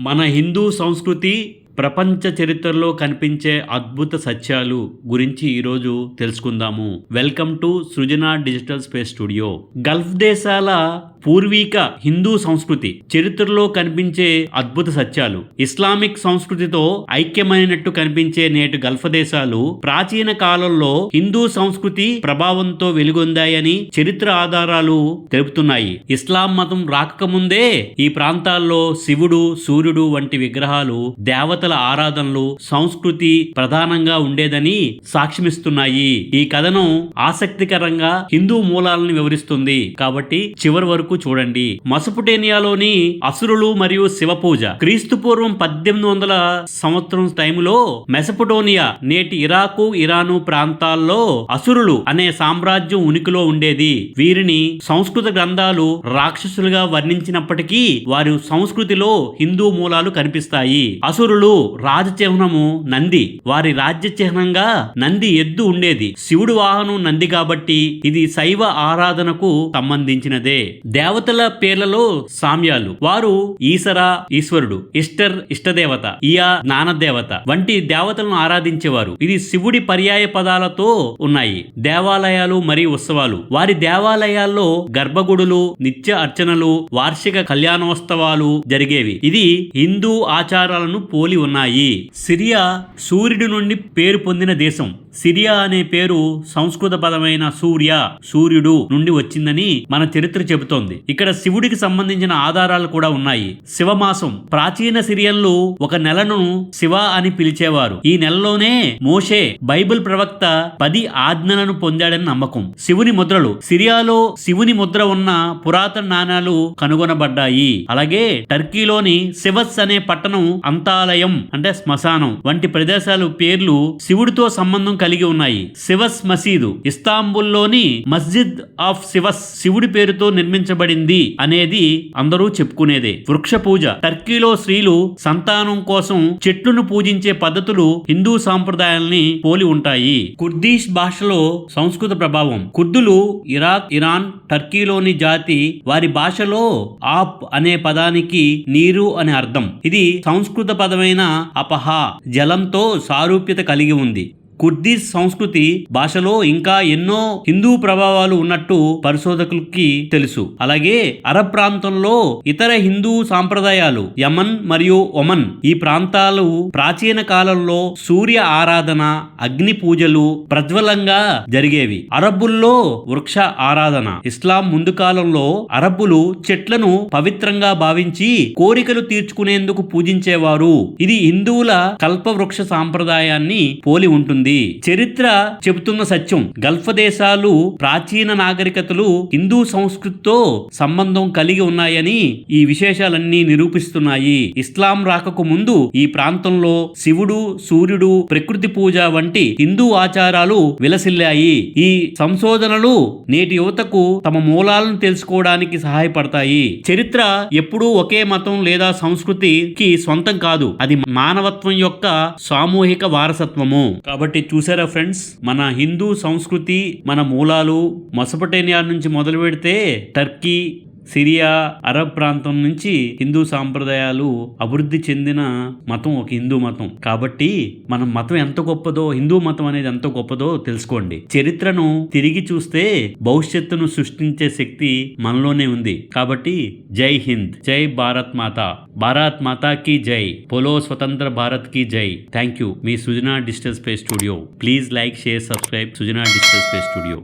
మన హిందూ సంస్కృతి ప్రపంచ చరిత్రలో కనిపించే అద్భుత సత్యాలు గురించి ఈరోజు తెలుసుకుందాము. Welcome to Srujana digital space studio. Gulf దేశాల పూర్వీక హిందూ సంస్కృతి చరిత్రలో కనిపించే అద్భుత సత్యాలు. ఇస్లామిక్ సంస్కృతితో ఐక్యమైనట్టు కనిపించే నేటి గల్ఫ్ దేశాలు ప్రాచీన కాలంలో హిందూ సంస్కృతి ప్రభావంతో వెలుగొందాయని చరిత్ర ఆధారాలు తెలుపుతున్నాయి. ఇస్లాం మతం రాకముందే ఈ ప్రాంతాల్లో శివుడు సూర్యుడు వంటి విగ్రహాలు దేవతల ఆరాధనలు సంస్కృతి ప్రధానంగా ఉండేదని సాక్ష్యమిస్తున్నాయి. ఈ కథనం ఆసక్తికరంగా హిందూ మూలాలను వివరిస్తుంది. కాబట్టి చివరి వరకు చూడండి. మసపుటేనియాలోని అసురులు మరియు శివ పూజ క్రీస్తు పూర్వం పద్దెనిమిది వందల సంవత్సరం టైంలో మెసపుటోనియా నేటి ఇరాకు ఇరాను ప్రాంతాల్లో అసురులు అనే సామ్రాజ్యం ఉనికిలో ఉండేది. వీరిని సంస్కృత గ్రంథాలు రాక్షసులుగా వర్ణించినప్పటికీ వారి సంస్కృతిలో హిందూ మూలాలు కనిపిస్తాయి. అసురులు రాజచిహ్నము నంది. వారి రాజ్య చిహ్నంగా నంది ఎద్దు ఉండేది. శివుడు వాహనం నంది కాబట్టి ఇది శైవ ఆరాధనకు సంబంధించినదే. దేవతల పేర్లలో సామ్యాలు. వారు ఈసరా ఈశ్వరుడు ఇస్టర్ ఇష్టదేవత ఇయా నానదేవత వంటి దేవతలను ఆరాధించేవారు. ఇది శివుడి పర్యాయ పదాలతో ఉన్నాయి. దేవాలయాలు మరియు ఉత్సవాలు. వారి దేవాలయాల్లో గర్భగుడులు నిత్య అర్చనలు వార్షిక కళ్యాణోత్సవాలు జరిగేవి. ఇది హిందూ ఆచారాలను పోలి ఉన్నాయి. సిరియా సూర్యుడి నుండి పేరు పొందిన దేశం. సిరియా అనే పేరు సంస్కృత పదమైన సూర్య సూర్యుడు నుండి వచ్చిందని మన చరిత్ర చెబుతోంది. ఇక్కడ శివుడికి సంబంధించిన ఆధారాలు కూడా ఉన్నాయి. శివమాసం. ప్రాచీన సిరియన్లు ఒక నెలను శివ అని పిలిచేవారు. ఈ నెలలోనే మోషే బైబిల్ ప్రవక్త పది ఆజ్ఞలను పొందాడని నమ్మకం. శివుని ముద్రలు. సిరియాలో శివుని ముద్ర ఉన్న పురాతన నాణాలు కనుగొనబడ్డాయి. అలాగే టర్కీలోని శివస్ అనే పట్టణం అంతాలయం అంటే శ్మశానం వంటి ప్రదేశాలు పేర్లు శివుడితో సంబంధం కలిగి ఉన్నాయి. శివస్ మసీదు. ఇస్తాంబుల్లోని మస్జిద్ ఆఫ్ శివస్ శివుడి పేరుతో నిర్మించబడింది అనేది అందరూ చెప్పుకునేదే. వృక్ష పూజ. టర్కీలో స్త్రీలు సంతానం కోసం చెట్లను పూజించే పద్ధతులు హిందూ సాంప్రదాయాల్ని పోలి ఉంటాయి. కుర్దీష్ భాషలో సంస్కృత ప్రభావం. కుర్దులు ఇరాక్ ఇరాన్ టర్కీలోని జాతి వారి భాషలో ఆప్ అనే పదానికి నీరు అనే అర్థం. ఇది సంస్కృత పదమైన అపహ జలంతో సారూప్యత కలిగి ఉంది. కుర్దీస్ సంస్కృతి భాషలో ఇంకా ఎన్నో హిందూ ప్రభావాలు ఉన్నట్టు పరిశోధకులకి తెలుసు. అలాగే అరబ్ ప్రాంతంలో ఇతర హిందూ సాంప్రదాయాలు యమన్ మరియు ఒమన్ ఈ ప్రాంతాలు ప్రాచీన కాలంలో సూర్య ఆరాధన అగ్ని పూజలు ప్రజ్వలంగా జరిగేవి. అరబ్బుల్లో వృక్ష ఆరాధన. ఇస్లాం ముందు కాలంలో అరబ్బులు చెట్లను పవిత్రంగా భావించి కోరికలు తీర్చుకునేందుకు పూజించేవారు. ఇది హిందువుల కల్పవృక్ష సాంప్రదాయాన్ని పోలి ఉంటుంది. చరిత్ర చెబుతున్న సత్యం. గల్ఫ్ దేశాలు ప్రాచీన నాగరికతలు హిందూ సంస్కృతితో సంబంధం కలిగి ఉన్నాయని ఈ విశేషాలన్నీ నిరూపిస్తున్నాయి. ఇస్లాం రాకకు ముందు ఈ ప్రాంతంలో శివుడు సూర్యుడు ప్రకృతి పూజ వంటి హిందూ ఆచారాలు విలసిల్లాయి. ఈ సంశోధనలు నేటి యువతకు తమ మూలాలను తెలుసుకోవడానికి సహాయపడతాయి. చరిత్ర ఎప్పుడూ ఒకే మతం లేదా సంస్కృతికి సొంతం కాదు. అది మానవత్వం యొక్క సామూహిక వారసత్వము. కాబట్టి కాబట్టి చూసారా ఫ్రెండ్స్? మన హిందూ సంస్కృతి మన మూలాలు మొసపటేనియా నుంచి మొదలు పెడితే టర్కీ సిరియా అరబ్ ప్రాంతం నుంచి హిందూ సాంప్రదాయాలు అభివృద్ధి చెందిన మతం ఒక హిందూ మతం. కాబట్టి మన మతం ఎంత గొప్పదో హిందూ మతం అనేది ఎంత గొప్పదో తెలుసుకోండి. చరిత్రను తిరిగి చూస్తే భవిష్యత్తును సృష్టించే శక్తి మనలోనే ఉంది. కాబట్టి జై హింద్ జై భారత్ మాత. భారత్ మాతాకి జై. పోలో స్వతంత్ర భారత్కి జై. Thank you me Sujana digital space studio. Please like share subscribe Sujana digital space studio.